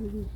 Yan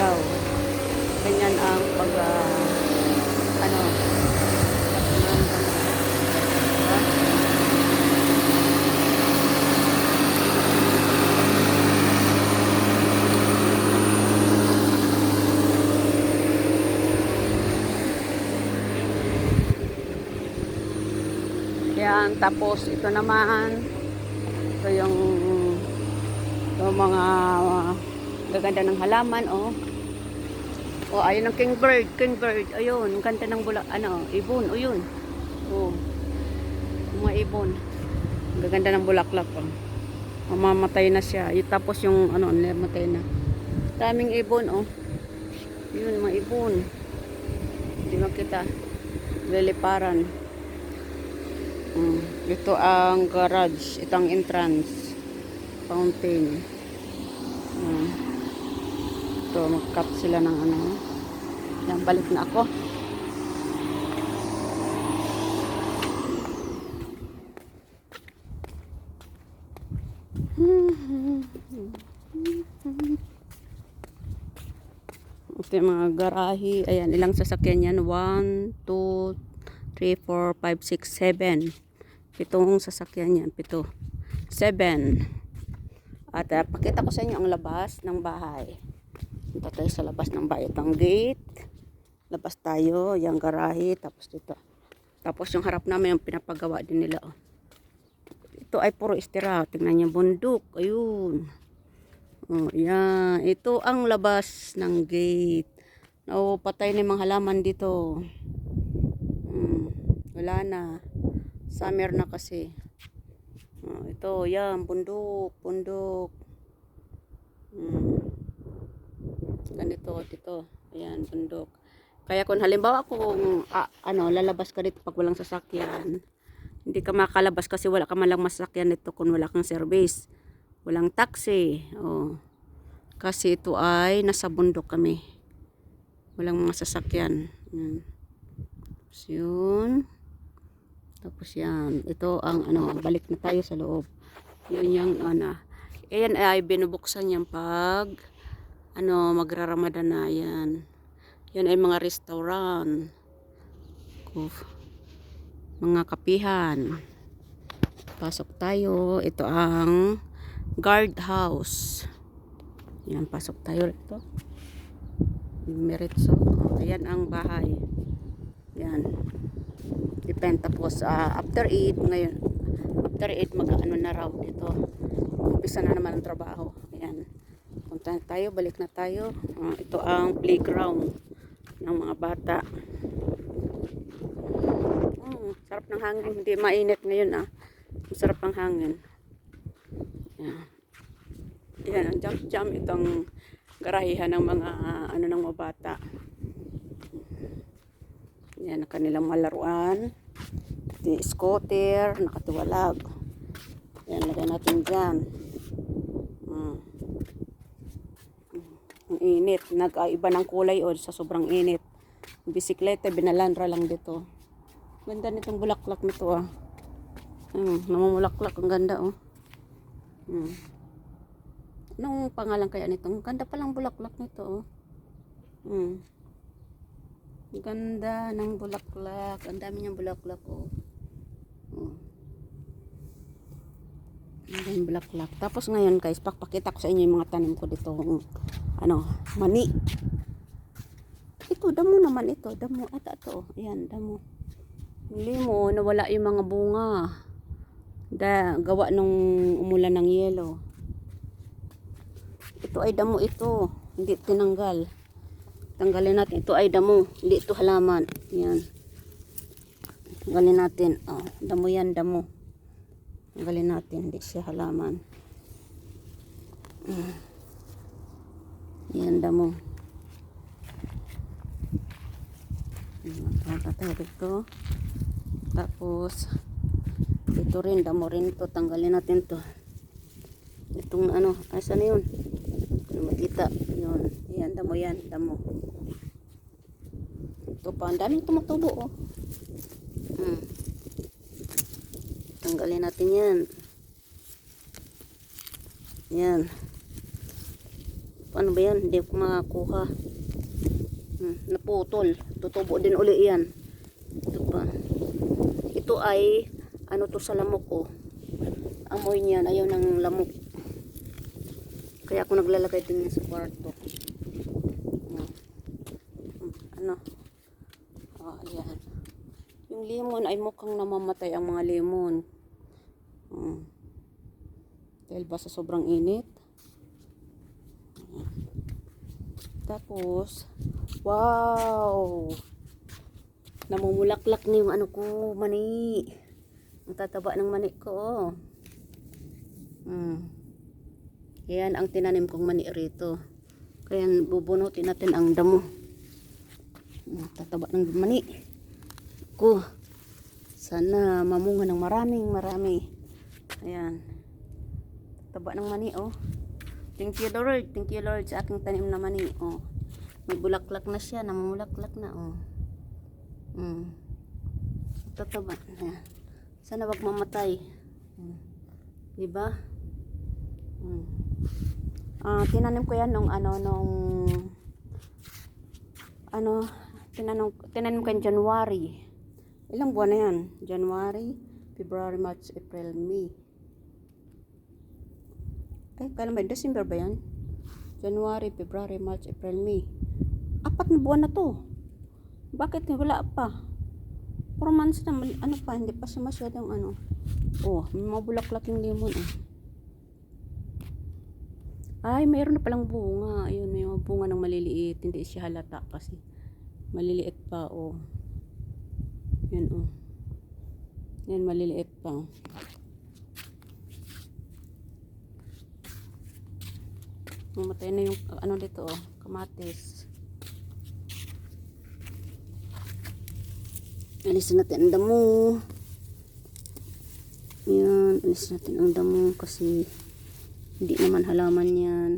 Silaw. Ganyan ang pag, ah, ano? Yan, tapos ito naman, ito yung, yung mga uh, gaganda ng halaman, oh. Oh, ayun ang kingbird, kingbird, ayun, ang kanta ng bulak, ano, ibon, oh yun. Oh, mga ibon. Ang gaganda ng bulaklak, oh. Mamamatay na siya. Yung, tapos yung, ano, namatay na. Daming ibon, oh. Yun, mga ibon. Hindi makita. Liliparan. Mm. Ito ang garage. Ito ang entrance. Fountain dito mag-cut sila ng ano. Yan balik na ako. Ito yung mga garahe. Ayan ilang sasakyan yan? 1, 2, 3, 4, 5, 6, 7 pitong sasakyan yan pito. 7 at uh, pakita ko sa inyo ang labas ng bahay. Punta tayo sa labas ng bahay. Ito ang gate. Labas tayo. Yung garahe. Tapos dito. Tapos yung harap namin yung pinapagawa din nila. Oh. Ito ay puro istira. Tingnan niyo bundok. Ayun. Oh, yan. Ito ang labas ng gate. No, patay na yung mga halaman dito. Hmm, wala na. Summer na kasi. Oh, ito, yan. Bundok. Bundok. Hmm. Ganito, dito. Ayan, bundok. Kaya kung halimbawa kung ah, ano, lalabas ka dito pag walang sasakyan, hindi ka makalabas kasi wala ka malang masakyan dito kung wala kang service. Walang taxi. Oh. Kasi ito ay nasa bundok kami. Walang mga sasakyan. Yan. Tapos yun. Tapos yan. Ito ang ano, balik na tayo sa loob. Yun yung ano. Ayan ay binubuksan yan pag ano, magraramadan na yan. Yan ay mga restaurant. Kuf. Mga kapihan. Pasok tayo. Ito ang guard house. Yan, pasok tayo rito. Meritso. Ayan ang bahay. Yan. Depende tapos ah, after 8 ngayon. After 8 mag-ano na raw dito. Umpisa na naman ang trabaho. Punta na tayo, balik na tayo. Ah, ito ang playground ng mga bata. Mm, sarap ng hangin. Hindi mainit ngayon ah. Masarap ang hangin. Yan. Yan, ang jump jump itong garahihan ng mga ah, ano ng mga bata. Yan ang kanilang malaruan. Yung scooter, nakatiwalag. Yan, lagay natin dyan. Mm. Ang init. Nag-iba ng kulay o sa sobrang init. Bisikleta, binalandra lang dito. Ganda nitong bulaklak nito ah. Hmm, namumulaklak. Ang ganda oh. Hmm. Anong pangalan kaya nito? Ang ganda palang bulaklak nito oh. Hmm. Ganda ng bulaklak. Ang dami niyang bulaklak oh. Oh. Ang dami bulaklak. Tapos ngayon guys, pakpakita ko sa inyo yung mga tanim ko dito. Ano, mani. Ito, damo naman ito. Damo. Ata oh. Ayan, damo. Limo, nawala yung mga bunga. Da, gawa nung umulan ng yelo. Ito ay damo ito. Hindi tinanggal. Tanggalin natin. Ito ay damo. Hindi ito halaman. Yan. Tanggalin natin. Oh, damo yan, damo. Tanggalin natin. Hindi siya halaman. Mm. Yan, damo. Tayo dito. Tapos, ito rin, damo rin to. Tanggalin natin to. Itong ano, ay saan yun? Ano makita? Yun. Yan, damo yan, damo. Ito pa, ang daming tumutubo, oh. Hmm. Tanggalin natin yan. Yan. Paano ba yan? Hindi ko makakuha. Hmm, naputol. Tutubo din uli yan. Ito pa. Ito ay, ano to sa lamok, oh. Amoy niyan, ayaw ng lamok. Kaya ako naglalagay din sa kwarto. Hmm, Ano? Oh, ayan. Yung lemon ay mukhang namamatay ang mga lemon. Hmm. Dahil ba sa sobrang init? Ayan. Tapos, wow! Namumulaklak na yung ano ko, mani. Ang tataba ng mani ko, oh. Hmm. Yan ang tinanim kong mani rito. Kaya bubunutin natin ang damo. Hmm, Tataba ng mani. Ko. Sana mamunga ng maraming marami. Ayan. Taba ng mani, oh. Thank you, Lord. Thank you, Lord, sa aking tanim na mani, oh. May bulaklak na siya. Namumulaklak na, oh. Hmm. Tataba. Ayan. Sana wag mamatay. Hmm. Diba? Hmm. Ah, tinanim ko yan nung ano nung ano, tinanong, tinanong ko yung January. Ilang buwan na yan? January, February, March, April, May. Ay, kailan ba? December ba yan? January, February, March, April, May. Apat na buwan na to. Bakit wala pa? Four months na, ano pa, hindi pa siya masyadong ano. Oh, may mga bulaklak yung lemon eh. Ay, mayroon na palang bunga. Ayun, may mga bunga ng maliliit. Hindi siya halata kasi. Maliliit pa, oh. Yan, oh. Yan, maliliit pa. Mamatay na yung, ano dito, oh. Kamatis. Alisin natin ang damo. Yan, alisin natin ang damo kasi hindi naman halaman yan.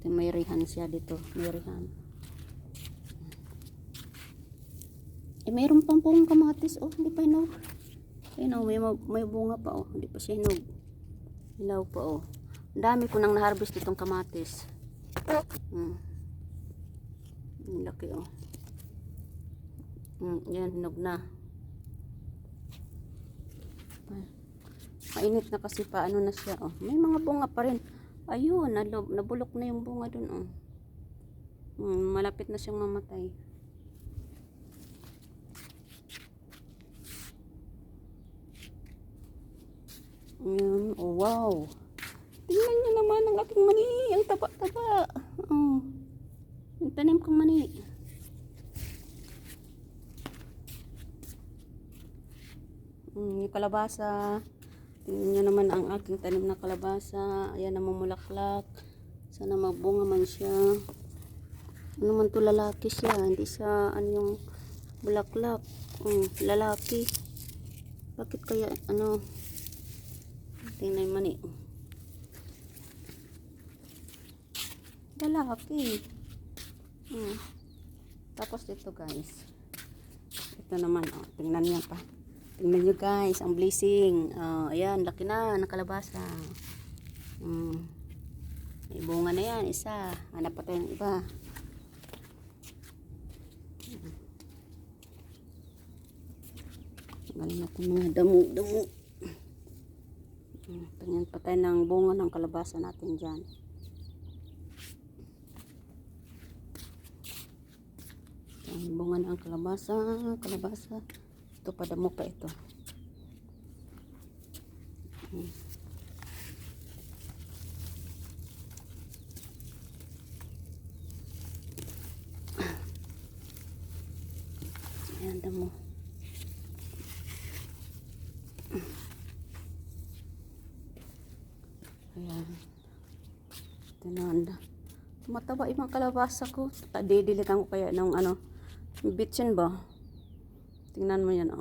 Ito, may rihan siya dito. May rihan. Eh, mayroon pang pong kamatis. Oh, hindi pa hinog. Ayun oh, may, ma- may bunga pa oh. Hindi pa siya hinog. Hilaw pa oh. Dami ko nang na-harvest itong kamatis. Hmm. Laki oh. Hmm, yan, hinog na. Mainit na kasi pa, ano na siya, oh. May mga bunga pa rin. Ayun, nabulok na yung bunga dun, oh. Hmm, malapit na siyang mamatay. Oh wow. Tingnan niyo naman ang aking mani. Ang taba-taba. Oh. Yung tanim kong mani. Mm, yung kalabasa. Tingnan niyo naman ang aking tanim na kalabasa. Ayan, namumulaklak. Sana magbunga man siya. Ano man to lalaki siya. Hindi siya ano yung bulaklak. Mm, lalaki. Bakit kaya ano? Tingnan yung mani. Lalaki. Hmm. Tapos dito guys. Ito naman. Oh, tingnan niyo pa. Tingnan niyo guys. Ang blessing. Oh, ayan. Laki na. Nakalabasa. Hmm. May bunga na yan. Isa. Hanap pa tayong iba. Tanggalin natin mga damo-damo. Tingnan pa tayo ng bunga ng kalabasa natin dyan. Ang bunga ng kalabasa, kalabasa. Ito pa damo pa ito. Hmm. Ayan damo. Ayan. Tinanda. Tumataba yung mga kalabasa ko. Didilitan ko kaya ng ano, bitchin ba? Tingnan mo yan. oh.